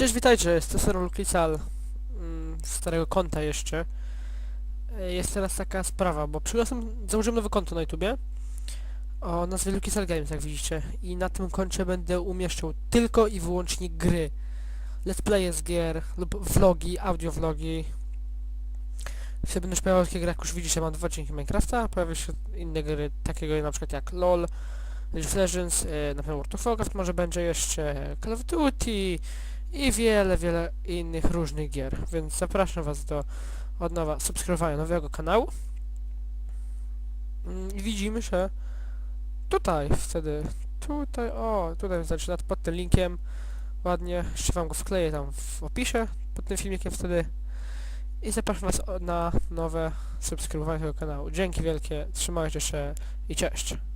Cześć, witajcie, jest to Sir Luklical mm, z starego konta jeszcze. E, Jest teraz taka sprawa, bo przyniosłem, założyłem nowe konto na YouTubie o nazwie Luklical Games, jak widzicie. I na tym koncie będę umieszczał tylko i wyłącznie gry. Let's play z gier lub vlogi, audio vlogi. Się będą się pojawiały takie gry, jak już widzicie, mam dwa odcinki Minecrafta, pojawią się inne gry, takiego na przykład jak LOL, League of Legends, e, na pewno World of Warcraft może będzie jeszcze, Call of Duty, i wiele, wiele innych różnych gier, więc zapraszam Was do od nowa subskrybowania nowego kanału. Mm, I widzimy, że tutaj wtedy, tutaj, o, tutaj zaczyna pod tym linkiem, ładnie, jeszcze Wam go wkleję tam w opisie, pod tym filmikiem wtedy i zapraszam Was na nowe subskrybowanie tego kanału. Dzięki wielkie, trzymajcie się i cześć!